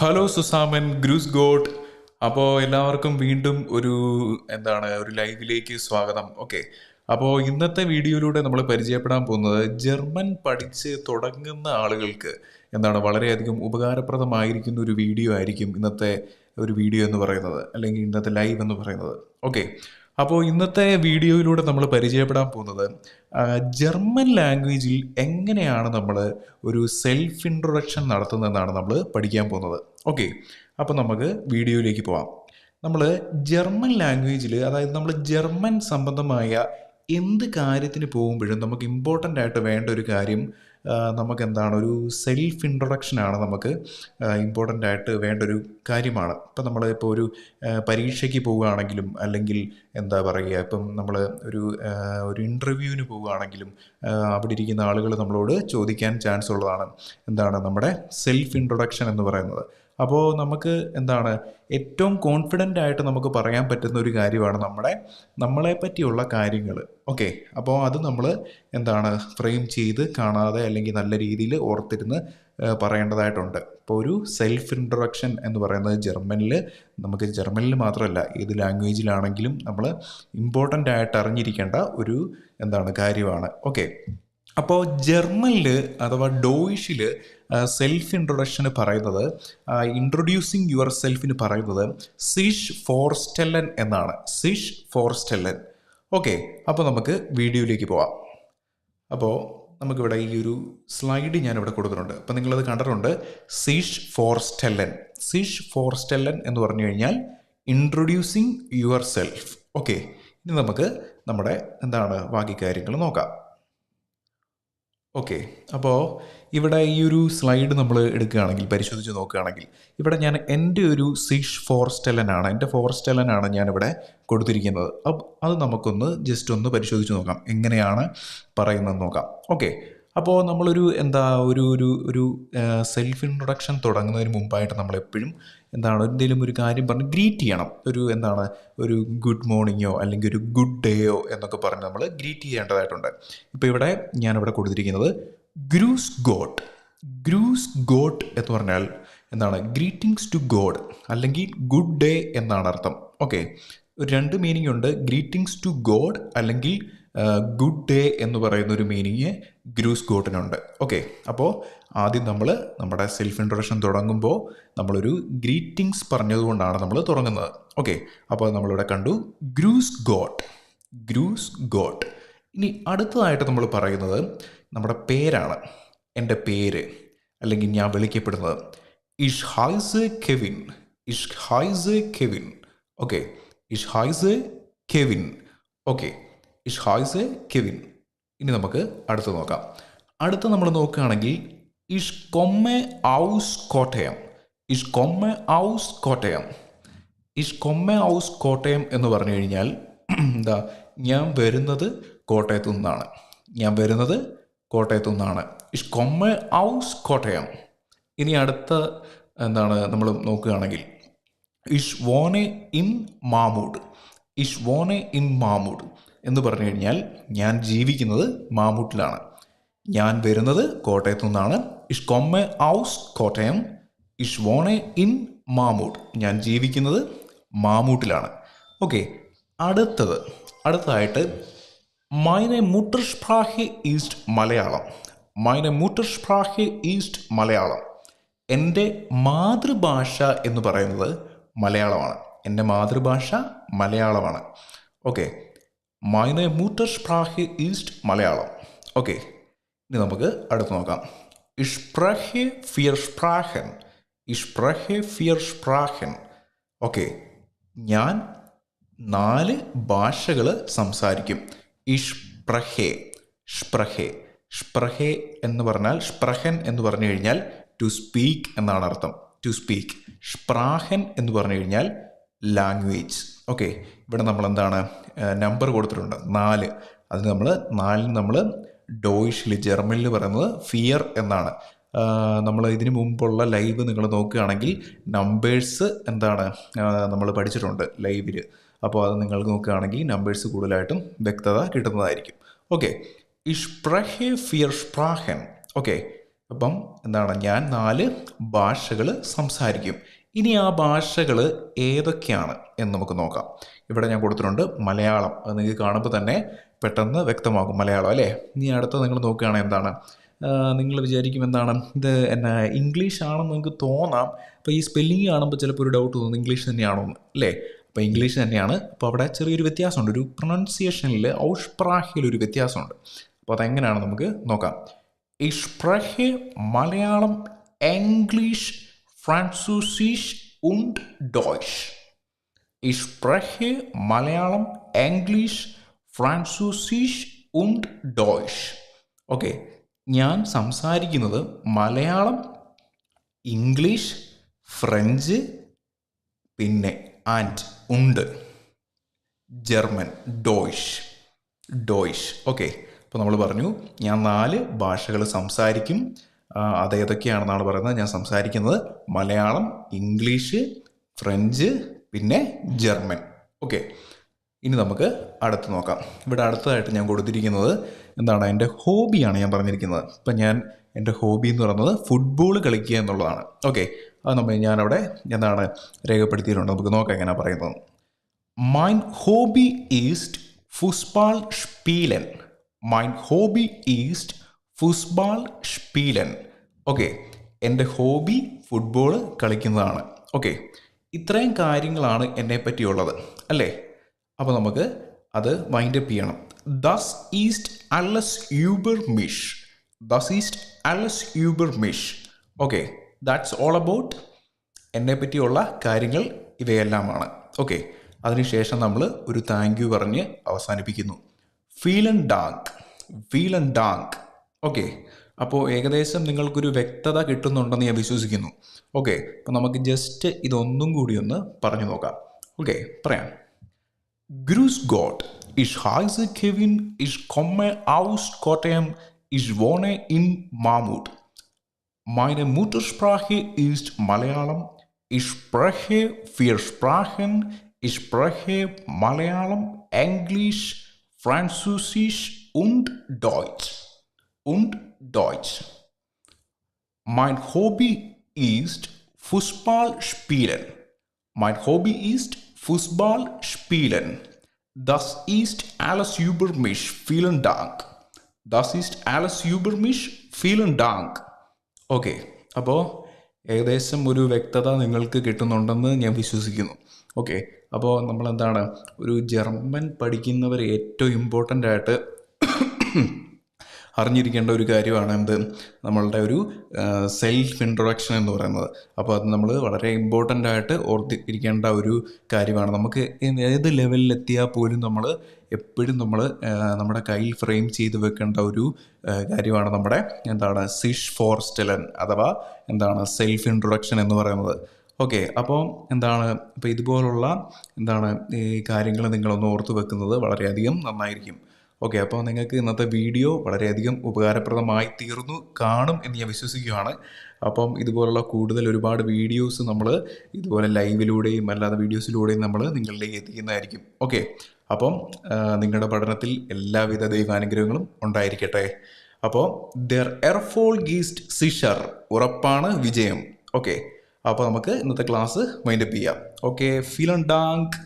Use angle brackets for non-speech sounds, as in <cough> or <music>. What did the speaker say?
Hello സുസാമൻ grooves God അപ്പോൾ എല്ലാവർക്കും വീണ്ടും ഒരു എന്താണ് ഒരു ലൈവിലേക്ക് സ്വാഗതം. ഓക്കെ അപ്പോൾ ഇന്നത്തെ വീഡിയോയിലൂടെ നമ്മൾ പരിചയപ്പെടാൻ പോകുന്നത് ജർമ്മൻ പഠിച്ച് തുടങ്ങുന്ന ആളുകൾക്ക് എന്താണ് വളരെയധികം ഉപകാരപ്രദമായിരിക്കുന്ന ഒരു വീഡിയോ ആയിരിക്കും ഇന്നത്തെ ഒരു വീഡിയോ എന്ന് പറയുന്നത് അല്ലെങ്കിൽ ഇന്നത്തെ ലൈവ് എന്ന് പറയുന്നത്. ഓക്കെ അപ്പോൾ ഇന്നത്തെ വീഡിയോയിലൂടെ നമ്മൾ പരിചയപ്പെടാൻ പോകുന്നത് ജർമ്മൻ ലാംഗ്വേജിൽ എങ്ങനെയാണ് നമ്മൾ ഒരു സെൽഫ് ഇൻട്രൊഡക്ഷൻ നടത്തുന്നതെന്നാണ് നമ്മൾ പഠിക്കാൻ പോകുന്നത്. ഓക്കെ അപ്പോൾ നമുക്ക് വീഡിയോയിലേക്ക് പോവാം. നമ്മൾ ജർമ്മൻ ലാംഗ്വേജിൽ അതായത് നമ്മൾ ജർമ്മൻ സംബന്ധമായ എന്ത് കാര്യത്തിന് പോകുമ്പോഴും നമുക്ക് ഇമ്പോർട്ടന്റ് ആയിട്ട് വേണ്ട ഒരു കാര്യം നമുക്ക് എന്താണ് ഒരു സെൽഫ് ഇൻട്രൊഡക്ഷനാണ് നമുക്ക് ഇമ്പോർട്ടന്റ് ആയിട്ട് വേണ്ട ഒരു കാര്യമാണ്. ഇപ്പം നമ്മൾ ഇപ്പോൾ ഒരു പരീക്ഷയ്ക്ക് പോവുകയാണെങ്കിലും അല്ലെങ്കിൽ എന്താ പറയുക ഇപ്പം നമ്മൾ ഒരു ഒരു ഇന്റർവ്യൂവിന് പോവുകയാണെങ്കിലും അവിടെ ഇരിക്കുന്ന ആളുകൾ നമ്മളോട് ചോദിക്കാൻ ചാൻസ് ഉള്ളതാണ്. എന്താണ് നമ്മുടെ സെൽഫ് ഇൻട്രൊഡക്ഷൻ എന്ന് പറയുന്നത്. അപ്പോൾ നമുക്ക് എന്താണ്? ഏറ്റവും കോൺഫിഡന്റ് ആയിട്ട് നമുക്ക് പറയാൻ പറ്റുന്ന ഒരു കാര്യമാണ് നമ്മുടെ നമ്മളെ പറ്റിയുള്ള കാര്യങ്ങൾ. ഓക്കെ അപ്പോൾ അത് നമ്മൾ എന്താണ്? ഫ്രെയിം ചെയ്ത് കാണാതെ അല്ലെങ്കിൽ നല്ല രീതിയിൽ ഓർത്തിരുന്ന് പറയേണ്ടതായിട്ടുണ്ട്. ഇപ്പോൾ ഒരു സെൽഫ് ഇൻട്രൊഡക്ഷൻ എന്ന് പറയുന്നത് ജർമ്മനിൽ നമുക്ക് ജർമ്മനിൽ മാത്രമല്ല ഏത് ലാംഗ്വേജിലാണെങ്കിലും നമ്മൾ ഇമ്പോർട്ടന്റ് ആയിട്ട് അറിഞ്ഞിരിക്കേണ്ട ഒരു എന്താണ്? കാര്യമാണ്. ഓക്കെ അപ്പോൾ ജർമ്മനിൽ അഥവാ ഡോയിഷിൽ സെൽഫ് ഇൻട്രൊഡക്ഷന് പറയുന്നത് ഇൻട്രൊഡ്യൂസിങ് യുവർ സെൽഫിന് പറയുന്നത് സിഷ് ഫോർസ്റ്റെല്ലൻ എന്നാണ്. സിഷ് ഫോർസ്റ്റെല്ലൻ ഓക്കെ അപ്പോൾ നമുക്ക് വീഡിയോയിലേക്ക് പോവാം. അപ്പോൾ നമുക്കിവിടെ ഈ ഒരു സ്ലൈഡ് ഞാനിവിടെ കൊടുക്കുന്നുണ്ട്. അപ്പോൾ നിങ്ങളത് കണ്ടിട്ടുണ്ട്. സിഷ് ഫോർസ്റ്റെല്ലൻ സിഷ് ഫോർസ്റ്റെല്ലൻ എന്ന് പറഞ്ഞു കഴിഞ്ഞാൽ ഇൻട്രൊഡ്യൂസിങ് യുവർ സെൽഫ് ഓക്കെ ഇനി നമുക്ക് നമ്മുടെ എന്താണ് ബാക്കി കാര്യങ്ങൾ നോക്കാം. ഓക്കെ. അപ്പോൾ ഇവിടെ ഈ ഒരു സ്ലൈഡ് നമ്മൾ എടുക്കുകയാണെങ്കിൽ പരിശോധിച്ച് നോക്കുകയാണെങ്കിൽ ഇവിടെ ഞാൻ എന്റെ ഒരു സിഷ് ഫോർസ്റ്റെലനാണ് എന്റെ ഫോർസ്റ്റെലനാണ് ഞാനിവിടെ കൊടുത്തിരിക്കുന്നത്. അപ്പം അത് നമുക്കൊന്ന് ജസ്റ്റ് ഒന്ന് പരിശോധിച്ച് നോക്കാം എങ്ങനെയാണ് പറയുന്നത് നോക്കാം. ഓക്കെ. അപ്പോൾ നമ്മളൊരു എന്താ ഒരു ഒരു ഒരു സെൽഫ് ഇൻട്രൊഡക്ഷൻ തുടങ്ങുന്നതിന് മുമ്പായിട്ട് നമ്മൾ എപ്പോഴും എന്താണ് എന്തെങ്കിലും ഒരു കാര്യം പറഞ്ഞ് ഗ്രീറ്റ് ചെയ്യണം. ഒരു എന്താണ് ഒരു ഗുഡ് മോർണിംഗോ അല്ലെങ്കിൽ ഒരു ഗുഡ് ഡേയോ എന്നൊക്കെ പറഞ്ഞ് നമ്മൾ ഗ്രീറ്റ് ചെയ്യേണ്ടതായിട്ടുണ്ട്. ഇപ്പോൾ ഇവിടെ ഞാനിവിടെ കൊടുത്തിരിക്കുന്നത് ഗ്രൂസ് ഗോഡ് ഗ്രൂസ് ഗോട്ട് എന്ന് പറഞ്ഞാൽ എന്താണ് ഗ്രീറ്റിംഗ്സ് ടു ഗോഡ് അല്ലെങ്കിൽ ഗുഡ് ഡേ എന്നാണ് അർത്ഥം. ഓക്കെ ഒരു രണ്ട് മീനിങ് ഉണ്ട്. ഗ്രീറ്റിംഗ്സ് ടു ഗോഡ് അല്ലെങ്കിൽ ഗുഡ് ഡേ എന്ന് പറയുന്ന ഒരു മീനിങ് ഗ്രൂസ് ഗോട്ടിനുണ്ട്. ഓക്കെ അപ്പോൾ ആദ്യം നമ്മൾ നമ്മുടെ സെൽഫ് ഇൻട്രൊഡക്ഷൻ തുടങ്ങുമ്പോൾ നമ്മളൊരു ഗ്രീറ്റിംഗ്സ് പറഞ്ഞതുകൊണ്ടാണ് നമ്മൾ തുടങ്ങുന്നത്. ഓക്കെ അപ്പോൾ നമ്മളിവിടെ കണ്ടു ഗ്രൂസ് ഗോട്ട്. Grooves got. ഇനി അടുത്തതായിട്ട് നമ്മൾ പറയുന്നത് നമ്മുടെ പേരാണ്. എന്റെ പേര് അല്ലെങ്കിൽ ഞാൻ വിളിക്കപ്പെടുന്നത് ഇഷ് ഹൈസ് കെവിൻ. ഇഷ് ഹൈസ് കെവിൻ. ഓക്കെ ഇഷ് ഹൈസ് കെവിൻ. ഓക്കെ ഇഷ് ഹൈസ് കെവിൻ. ഇനി നമുക്ക് അടുത്ത് നോക്കാം. അടുത്ത് നമ്മൾ നോക്കുകയാണെങ്കിൽ ഇഷ് കൊമ്മെ ഔസ് കോട്ടയം. ഇഷ് കൊമ്മെ ഔസ് കോട്ടയം. ഇഷ് കൊമ്മെ ഔസ് കോട്ടയം എന്ന് പറഞ്ഞു കഴിഞ്ഞാൽ <clears throat> എന്താ ഞാൻ വരുന്നത് കോട്ടയത്തു നിന്നാണ്. ഞാൻ വരുന്നത് കോട്ടയത്തു നിന്നാണ്. ഇഷ് കൊമ്മെ ഔസ് കോട്ടയം. ഇനി അടുത്ത എന്താണ് നമ്മൾ നോക്കുകയാണെങ്കിൽ ഇഷ് വോനെ ഇൻ മാമൂഡ് ഇഷ് വോനെ ഇൻ മാമൂഡ് എന്ന് പറഞ്ഞു കഴിഞ്ഞാൽ ഞാൻ ജീവിക്കുന്നത് മാമൂട്ടിലാണ്. ഞാൻ വരുന്നത് കോട്ടയത്തു നിന്നാണ്. ഇഷ് കൊമ്മെ ഔസ് കോട്ടയം. ഇഷ് വോണെ ഇൻ മാമൂട്ട്. ഞാൻ ജീവിക്കുന്നത് മാമൂട്ടിലാണ്. ഓക്കെ അടുത്തത്. അടുത്തതായിട്ട് മൈനെ മുട്ടർസ്പ്രാഹെ ഈസ്റ്റ് മലയാളം. മൈനെ മുട്ടർസ്പ്രാഹെ ഈസ്റ്റ് മലയാളം. എന്റെ മാതൃഭാഷ എന്ന് പറയുന്നത് മലയാളമാണ്. എന്റെ മാതൃഭാഷ മലയാളമാണ്. ഓക്കെ മൈനെ മുട്ടർസ്പ്രാഹെ ഈസ്റ്റ് മലയാളം ഓക്കെ ഇനി നമുക്ക് അടുത്ത് നോക്കാം. ഇഷ്പ്രഹെ ഫിയർ സ്പ്രാഹൻ ഇഷ്പ്രഹെ ഫിയർ സ്പ്രാഹൻ ഓക്കെ ഞാൻ നാല് ഭാഷകൾ സംസാരിക്കും. ഇഷ്പ്രഹെ സ്പ്രഹെ സ്പ്രഹെ എന്ന് പറഞ്ഞാൽ സ്പ്രഹൻ എന്ന് പറഞ്ഞു കഴിഞ്ഞാൽ ടു സ്പീക്ക് എന്നാണ് അർത്ഥം. ടു സ്പീക്ക് സ്പ്രാഹൻ എന്ന് പറഞ്ഞു കഴിഞ്ഞാൽ ലാംഗ്വേജ് ഓക്കെ ഇവിടെ നമ്മൾ എന്താണ് നമ്പർ കൊടുത്തിട്ടുണ്ട്. നാല്. അത് നമ്മൾ നാലിന് നമ്മൾ ഡോയിഷിൽ ജർമ്മനിൽ പറയുന്നത് ഫിയർ എന്നാണ്. നമ്മൾ ഇതിനു മുമ്പുള്ള ലൈവ് നിങ്ങൾ നോക്കുകയാണെങ്കിൽ നമ്പേഴ്സ് എന്താണ് നമ്മൾ പഠിച്ചിട്ടുണ്ട് ലൈവിൽ അപ്പോൾ അത് നിങ്ങൾ നോക്കുകയാണെങ്കിൽ നമ്പേഴ്സ് കൂടുതലായിട്ടും വ്യക്തത കിട്ടുന്നതായിരിക്കും. ഓക്കെ ഇഷ്പ്രഹെ ഫിയർ സ്പ്രാഹൻ ഓക്കെ അപ്പം എന്താണ് ഞാൻ നാല് ഭാഷകൾ സംസാരിക്കും. ഇനി ആ ഭാഷകൾ ഏതൊക്കെയാണ് എന്ന് നമുക്ക് നോക്കാം. ഇവിടെ ഞാൻ കൊടുത്തിട്ടുണ്ട് മലയാളം. അത് നിങ്ങൾക്ക് കാണുമ്പോൾ തന്നെ പെട്ടെന്ന് വ്യക്തമാകും മലയാളം അല്ലേ? ഇനി അടുത്ത നിങ്ങൾ നോക്കുകയാണെങ്കിൽ എന്താണ്? നിങ്ങൾ വിചാരിക്കും എന്താണ്? ഇത് എന്നാ ഇംഗ്ലീഷ് ആണെന്ന് നിങ്ങൾക്ക് തോന്നാം. അപ്പോൾ ഈ സ്പെല്ലിംഗ് കാണുമ്പോൾ ചിലപ്പോൾ ഒരു ഡൗട്ട് തോന്നും ഇംഗ്ലീഷ് തന്നെയാണോ എന്ന് അല്ലേ? അപ്പോൾ ഇംഗ്ലീഷ് തന്നെയാണ്. അപ്പോൾ അവിടെ ചെറിയൊരു വ്യത്യാസമുണ്ട്. ഒരു പ്രൊണൗൺസിയേഷനിൽ ഔഷ്പ്രാഹ്യയിൽ ഒരു വ്യത്യാസമുണ്ട്. അപ്പോൾ അതെങ്ങനെയാണ് നമുക്ക് നോക്കാം. ഇഷ്പ്രഹ്യ മലയാളം ഇംഗ്ലീഷ് ഫ്രാൻസൂസിഷ് und Deutsch. Ich spreche Malayalam English ഫ്രാൻസൂസിഷ് und Deutsch. Okay ഞാൻ സംസാരിക്കുന്നത് മലയാളം ഇംഗ്ലീഷ് ഫ്രഞ്ച് പിന്നെ ആൻഡ് ഉണ്ട് ജർമ്മൻ ഡോയ്ഷ് ഡോയ്ഷ് ഓക്കെ അപ്പോൾ നമ്മൾ പറഞ്ഞു ഞാൻ നാല് ഭാഷകൾ സംസാരിക്കും ആ, അതേതൊക്കെയാണെന്നാണ് പറയുന്നത്. ഞാൻ സംസാരിക്കുന്നത് മലയാളം ഇംഗ്ലീഷ് ഫ്രഞ്ച് പിന്നെ ജർമ്മൻ. ഓക്കെ. ഇനി നമുക്ക് അടുത്ത് നോക്കാം. ഇവിടെ അടുത്തതായിട്ട് ഞാൻ കൊടുത്തിരിക്കുന്നത് എന്താണ്? എന്റെ ഹോബിയാണ് ഞാൻ പറഞ്ഞിരിക്കുന്നത്. ഇപ്പം ഞാൻ എന്റെ ഹോബി എന്ന് പറയുന്നത് ഫുട്ബോൾ കളിക്കുക എന്നുള്ളതാണ്. ഓക്കെ. അത് നമ്മൾ ഞാനവിടെ എന്താണ് രേഖപ്പെടുത്തിയിട്ടുണ്ട്. നമുക്ക് നോക്കാം എങ്ങനെയാണ് പറയുന്നത്. മൈൻ ഹോബി ഈസ്റ്റ് ഫുസ്ബാൾ spielen. മൈൻ ഹോബി ist Fußball spielen. ഓക്കെ എന്റെ ഹോബി ഫുട്ബോൾ കളിക്കുന്നതാണ്. ഓക്കെ ഇത്രയും കാര്യങ്ങളാണ് എന്നെ പറ്റിയുള്ളത് അല്ലേ? അപ്പോൾ നമുക്ക് അത് വൈൻഡപ്പ് ചെയ്യണം. ദസ് ഈസ്റ്റ് അല്ലസ് യൂബർ മിഷ്. ദസ് ഈസ്റ്റ് അല്ലസ് യൂബർ മിഷ്. ഓക്കെ ദാറ്റ്സ് ഓൾ അബൌട്ട് എന്നെ പറ്റിയുള്ള കാര്യങ്ങൾ ഇവയെല്ലാമാണ്. ഓക്കെ അതിനുശേഷം നമ്മൾ ഒരു താങ്ക് യു പറഞ്ഞ് അവസാനിപ്പിക്കുന്നു. ഫീൽ ആൻഡ് ഡാങ്ക്. ഫീൽ ആൻഡ് ഡാങ്ക്. ഓക്കെ അപ്പോൾ ഏകദേശം നിങ്ങൾക്കൊരു വ്യക്തത കിട്ടുന്നുണ്ടെന്ന് ഞാൻ വിശ്വസിക്കുന്നു ഓക്കെ അപ്പോൾ നമുക്ക് ജസ്റ്റ് ഇതൊന്നും കൂടി ഒന്ന് പറഞ്ഞു നോക്കാം ഓക്കെ പറയാം Grüß Gott, ich heiße Kevin, ich komme aus Kottayam, ich wohne in Mammut. Meine Muttersprache ist Malayalam. Ich spreche vier Sprachen. Ich spreche Malayalam, Englisch, Französisch und Deutsch. Und Deutsch. Mein Hobby ist Fußball spielen. Mein Hobby ist Fußball spielen. Das ist alles über mich. Vielen Dank. Das ist alles über mich. Vielen Dank. Okay അപ്പോൾ ഏകദേശം ഒരു വ്യക്തത നിങ്ങൾക്ക് കിട്ടുന്നുണ്ടെന്ന് ഞാൻ വിശ്വസിക്കുന്നു okay അപ്പോൾ നമ്മളെന്താണ് ഒരു ജർമ്മൻ പഠിക്കുന്നവർ ഏറ്റവും ഇമ്പോർട്ടന്റ് ആയിട്ട് അറിഞ്ഞിരിക്കേണ്ട ഒരു കാര്യമാണ് എന്ത്? നമ്മളുടെ ഒരു സെൽഫ് ഇൻട്രൊഡക്ഷൻ എന്ന് പറയുന്നത്. അപ്പോൾ അത് നമ്മൾ വളരെ ഇമ്പോർട്ടന്റ് ആയിട്ട് ഓർത്തിരിക്കേണ്ട ഒരു കാര്യമാണ്. നമുക്ക് ഏത് ലെവലിൽ എത്തിയാൽ പോലും നമ്മൾ എപ്പോഴും നമ്മൾ നമ്മുടെ കയ്യിൽ ഫ്രെയിം ചെയ്ത് വെക്കേണ്ട ഒരു കാര്യമാണ് നമ്മുടെ എന്താണ് സിഷ് ഫോർസ്റ്റലൻ അഥവാ എന്താണ് സെൽഫ് ഇൻട്രൊഡക്ഷൻ എന്ന് പറയുന്നത്. ഓക്കെ അപ്പോൾ എന്താണ് ഇപ്പോൾ ഇതുപോലുള്ള എന്താണ് ഈ കാര്യങ്ങൾ നിങ്ങളൊന്ന് ഓർത്ത് വെക്കുന്നത് വളരെയധികം നന്നായിരിക്കും. ഓക്കെ അപ്പോൾ നിങ്ങൾക്ക് ഇന്നത്തെ വീഡിയോ വളരെയധികം ഉപകാരപ്രദമായി തീർന്നു കാണും എന്ന് ഞാൻ വിശ്വസിക്കുകയാണ്. അപ്പം ഇതുപോലുള്ള കൂടുതൽ ഒരുപാട് വീഡിയോസ് നമ്മൾ ഇതുപോലെ ലൈവിലൂടെയും അല്ലാതെ വീഡിയോസിലൂടെയും നമ്മൾ നിങ്ങളിലേക്ക് എത്തിക്കുന്നതായിരിക്കും. ഓക്കെ അപ്പം നിങ്ങളുടെ പഠനത്തിൽ എല്ലാവിധ ദൈവാനുഗ്രഹങ്ങളും ഉണ്ടായിരിക്കട്ടെ. അപ്പോൾ ദർ എർഫോൾ ഗീസ്റ്റ് സിഷർ ഉറപ്പാണ് വിജയം. ഓക്കെ അപ്പോൾ നമുക്ക് ഇന്നത്തെ ക്ലാസ് മൈൻഡപ്പ് ചെയ്യാം. ഓക്കെ ഫിലൺ ഡാങ്ക്.